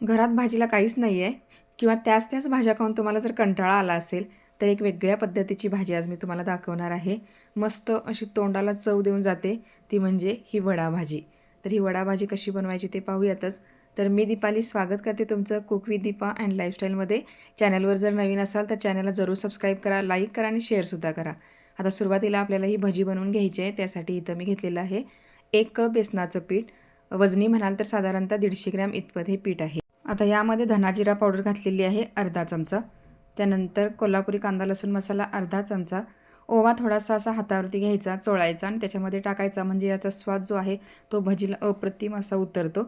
घरात भाजीला काहीच नाही आहे किंवा त्याच त्याच भाज्या खाऊन तुम्हाला जर कंटाळा आला असेल तर एक वेगळ्या पद्धतीची भाजी आज मी तुम्हाला दाखवणार आहे. मस्त अशी तोंडाला चव देऊन जाते ती म्हणजे ही वडा भाजी. तर ही वडा भाजी कशी बनवायची ते पाहूयातच. तर मी दीपाली स्वागत करते तुमचं कुक विथ दीपा अँड लाईफस्टाईलमध्ये चॅनलवर जर नवीन असाल तर चॅनलला जरूर सबस्क्राईब करा लाईक करा आणि शेअरसुद्धा करा. आता सुरुवातीला आपल्याला ही भजी बनवून घ्यायची आहे त्यासाठी इथं मी घेतलेलं आहे एक कप बेसनाचं पीठ. वजनी म्हणाल तर साधारणतः दीडशे ग्रॅम इतपत हे पीठ आहे. आता यामध्ये धनाजिरा पावडर घातलेली आहे अर्धा चमचा. त्यानंतर कोल्हापुरी कांदा लसूण मसाला अर्धा चमचा. ओवा थोडासा असा हातावरती घ्यायचा चोळायचा आणि त्याच्यामध्ये टाकायचा. म्हणजे याचा स्वाद जो आहे तो भजीला अप्रतिम असा उतरतो.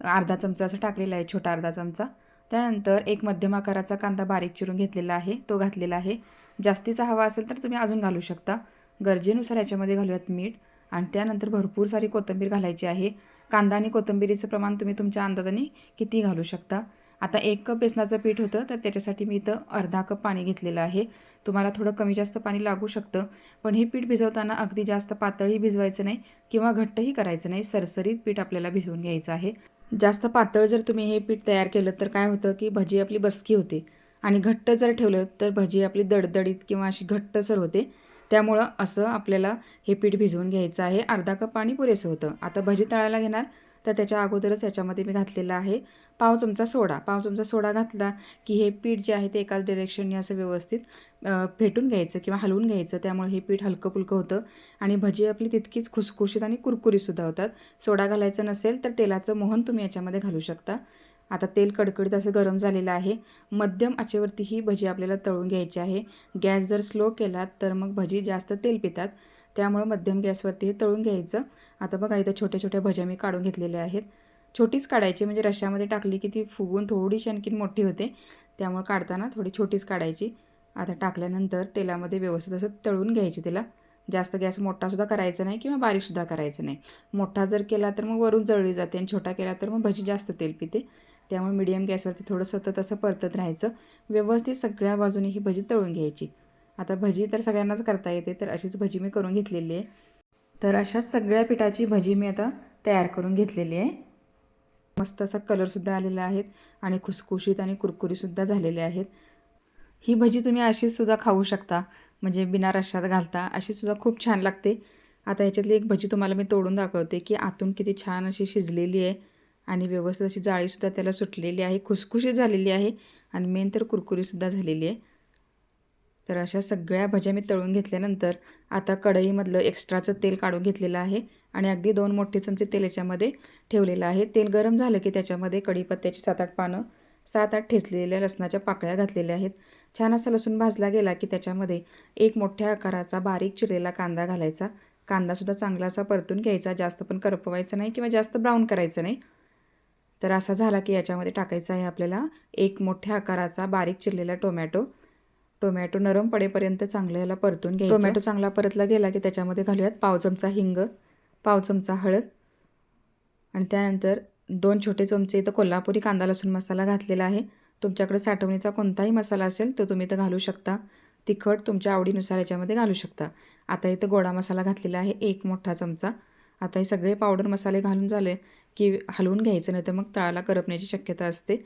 अर्धा चमचा असं टाकलेला आहे छोटा अर्धा चमचा. त्यानंतर एक मध्यम आकाराचा कांदा बारीक चिरून घेतलेला आहे तो घातलेला आहे. जास्तीचा हवा असेल तर तुम्ही अजून घालू शकता. गरजेनुसार याच्यामध्ये घालूयात मीठ. आणि त्यानंतर भरपूर सारी कोथिंबीर घालायची आहे. कांदा आणि कोथिंबीरीचं प्रमाण तुम्ही तुमच्या अंदाजाने किती घालू शकता? आता एक कप बेसनाचं पीठ होतं तर त्याच्यासाठी मी इथं अर्धा कप पाणी घेतलेलं आहे. तुम्हाला थोडं कमी जास्त पाणी लागू शकतं पण हे पीठ भिजवताना अगदी जास्त पातळही भिजवायचं नाही किंवा घट्टही करायचं नाही. सरसरीत पीठ आपल्याला भिजवून घ्यायचं आहे. जास्त पातळ जर तुम्ही हे पीठ तयार केलं तर काय होतं की भजी आपली बसकी होते. आणि घट्ट जर ठेवलं तर भजी आपली दडदडीत किंवा अशी घट्टसर होते. त्यामुळं असं आपल्याला हे पीठ भिजवून घ्यायचं आहे. अर्धा कप पाणी पुरेसं होतं. आता भजी तळायला घेणार तर त्याच्या अगोदरच याच्यामध्ये मी घातलेला आहे पाव चमचा सोडा. पाव चमचा सोडा घातला की हे पीठ जे आहे ते एकाच डिरेक्शनने असं व्यवस्थित फेटून घ्यायचं किंवा हलवून घ्यायचं. त्यामुळे हे पीठ हलकं फुलकं होतं आणि भजी आपली तितकीच खुसखुशीत आणि कुरकुरीसुद्धा होतात. सोडा घालायचं नसेल तर तेलाचं मोहन तुम्ही याच्यामध्ये घालू शकता. आता तेल कडकडीत असं गरम झालेलं आहे. मध्यम आचेवरती ही भजी आपल्याला तळून घ्यायची आहे. गॅस जर स्लो केला तर मग भजी जास्त तेल पितात. त्यामुळं मध्यम गॅसवरती हे तळून घ्यायचं. आता बघा इथं छोट्या छोट्या भज्या मी काढून घेतलेल्या आहेत. छोटीच काढायची म्हणजे रश्श्यामध्ये टाकली की ती फुगून थोडीशी आणखीन मोठी होते. त्यामुळे काढताना थोडी छोटीच काढायची. आता टाकल्यानंतर तेलामध्ये व्यवस्थित असं तळून घ्यायची तिला. जास्त गॅस मोठासुद्धा करायचा नाही किंवा बारीकसुद्धा करायचं नाही. मोठा जर केला तर मग वरून जळली जाते आणि छोटा केला तर मग भजी जास्त तेल पिते. त्यामुळे मिडियम गॅसवरती थोडं सतत असं परतत राहायचं. व्यवस्थित सगळ्या बाजूने ही भजी तळून घ्यायची. आता भजी तर सगळ्यांनाच करता येते तर अशीच भजी मी करून घेतलेली आहे. तर अशाच सगळ्या पिठाची भजी मी आता तयार करून घेतलेली आहे. मस्त असा कलरसुद्धा आलेला आहेत आणि खुसखुशीत आणि कुरकुरीसुद्धा झालेले आहेत. ही भजी तुम्ही अशीचसुद्धा खाऊ शकता म्हणजे बिना रश्शात घालता. अशीसुद्धा खूप छान लागते. आता याच्यातली एक भजी तुम्हाला मी तोडून दाखवते की आतून किती छान अशी शिजलेली आहे. आणि व्यवस्थित अशी जाळीसुद्धा त्याला सुटलेली आहे. खुसखुशी झालेली आहे. आणि मेन तर कुरकुरीसुद्धा झालेली आहे. तर अशा सगळ्या भज्या मी तळून घेतल्यानंतर आता कढईमधलं एक्स्ट्राचं तेल काढून घेतलेलं आहे. आणि अगदी दोन मोठे चमचे तेल याच्यामध्ये ठेवलेलं आहे. तेल गरम झालं की त्याच्यामध्ये कढीपत्त्याची सात आठ पानं सात आठ ठेचलेल्या लसणाच्या पाकळ्या घातलेल्या आहेत. छान असा लसूण भाजला गेला की त्याच्यामध्ये एक मोठ्या आकाराचा बारीक चिरलेला कांदा घालायचा. कांदासुद्धा चांगला असा परतून घ्यायचा. जास्त पण करपवायचा नाही किंवा जास्त ब्राऊन करायचं नाही. तर असा झाला की याच्यामध्ये टाकायचा आहे आपल्याला एक मोठ्या आकाराचा बारीक चिरलेला टोमॅटो. टोमॅटो नरम पडेपर्यंत चांगलं याला परतून घ्यायचं. टोमॅटो चांगला परतला गेला की त्याच्यामध्ये घालूयात पाव चमचा हिंग पाव चमचा हळद आणि त्यानंतर दोन छोटे चमचे इथं कोल्हापुरी कांदा लसूण मसाला घातलेला आहे. तुमच्याकडे साठवणीचा कोणताही मसाला असेल तो तुम्ही इथं घालू शकता. तिखट तुमच्या आवडीनुसार याच्यामध्ये घालू शकता. आता इथं गोडा मसाला घातलेला आहे एक मोठा चमचा. आता हे सगळे पावडर मसाले घालून झाले की हलवून घ्यायचं नाही तर मग तळाला करपण्याची शक्यता असते.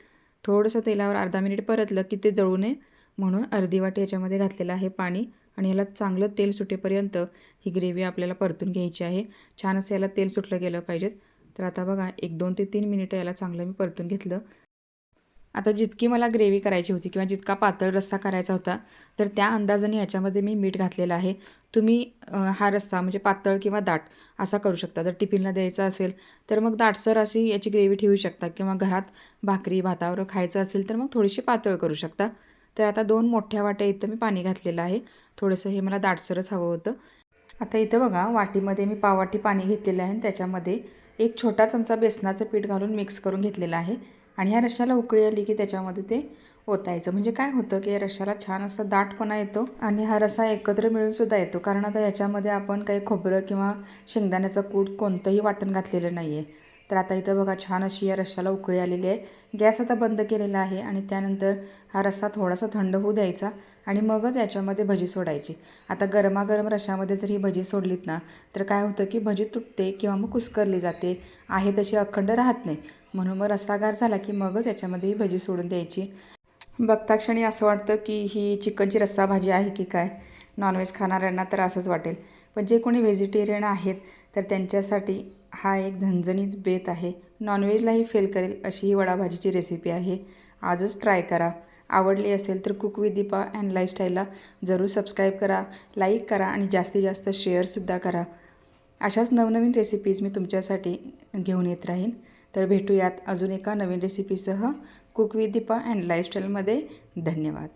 थोडंसं तेलावर अर्धा मिनिट परतलं की ते जळू नये म्हणून अर्धी वाटी याच्यामध्ये घातलेलं आहे पाणी आणि याला चांगलं तेल सुटेपर्यंत ही ग्रेव्ही आपल्याला परतून घ्यायची आहे. छान असं याला तेल सुटलं गेलं पाहिजेत. तर आता बघा एक दोन ते तीन मिनिटं याला चांगलं मी परतून घेतलं. आता जितकी मला ग्रेव्ही करायची होती किंवा जितका पातळ रस्सा करायचा होता तर त्या अंदाजाने ह्याच्यामध्ये मी मीठ घातलेलं आहे. तुम्ही हा रस्सा म्हणजे पातळ किंवा दाट असा करू शकता. जर टिफिनला द्यायचा असेल तर मग दाटसर अशी याची ग्रेव्ही ठेवू शकता किंवा घरात भाकरी भातावर खायचं असेल तर मग थोडीशी पातळ करू शकता. तर आता दोन मोठ्या वाट्या इथं मी पाणी घातलेलं आहे. थोडंसं हे मला दाटसरच हवं होतं. आता इथं बघा वाटीमध्ये मी पाववाटी पाणी घेतलेलं आहे आणि त्याच्यामध्ये एक छोटा चमचा बेसनाचं पीठ घालून मिक्स करून घेतलेलं आहे. आणि ह्या रश्श्याला उकळी आली की त्याच्यामध्ये ते ओतायचं. म्हणजे काय होतं की या रश्श्याला छान असा दाटपणा येतो आणि हा रस्सा एकत्र मिळून सुद्धा येतो. कारण आता याच्यामध्ये आपण काही खोबरं किंवा शेंगदाण्याचं कूट कोणतंही वाटण घातलेलं नाही आहे तर आता इथं बघा छान अशी या रश्याला उकळी आलेली आहे. गॅस आता बंद केलेला आहे आणि त्यानंतर हा रस्सा थोडासा थंड होऊ द्यायचा आणि मगच याच्यामध्ये भजी सोडायची. आता गरमागरम रशामध्ये जर ही भजी सोडलीत ना तर काय होतं की भजी तुटते किंवा मग कुस्करली जाते. आहे तशी अखंड राहत नाही. म्हणून मग रस्सा गार झाला की मगच याच्यामध्ये ही भजी सोडून द्यायची. बघता क्षणी असं वाटतं की ही चिकनची रस्सा भाजी आहे की काय? नॉनव्हेज खाणाऱ्यांना तर असंच वाटेल. पण जे कोणी व्हेजिटेरियन आहेत तर त्यांच्यासाठी हा एक झणझणीत बेत आहे. नॉनव्हेजलाही फेल करेल अशी ही वडाभाजीची रेसिपी आहे. आजच ट्राय करा. आवडली असेल तर कुक विथ दीपा अँड लाईफस्टाईलला जरूर सबस्क्राईब करा लाईक करा आणि जास्तीत जास्त शेअरसुद्धा करा. अशाच नवनवीन रेसिपीज मी तुमच्यासाठी घेऊन येत राहीन. तर भेटूयात अजून एका नवीन रेसिपीसह कुक विथ दीपा अँड लाईफस्टाईलमध्ये धन्यवाद.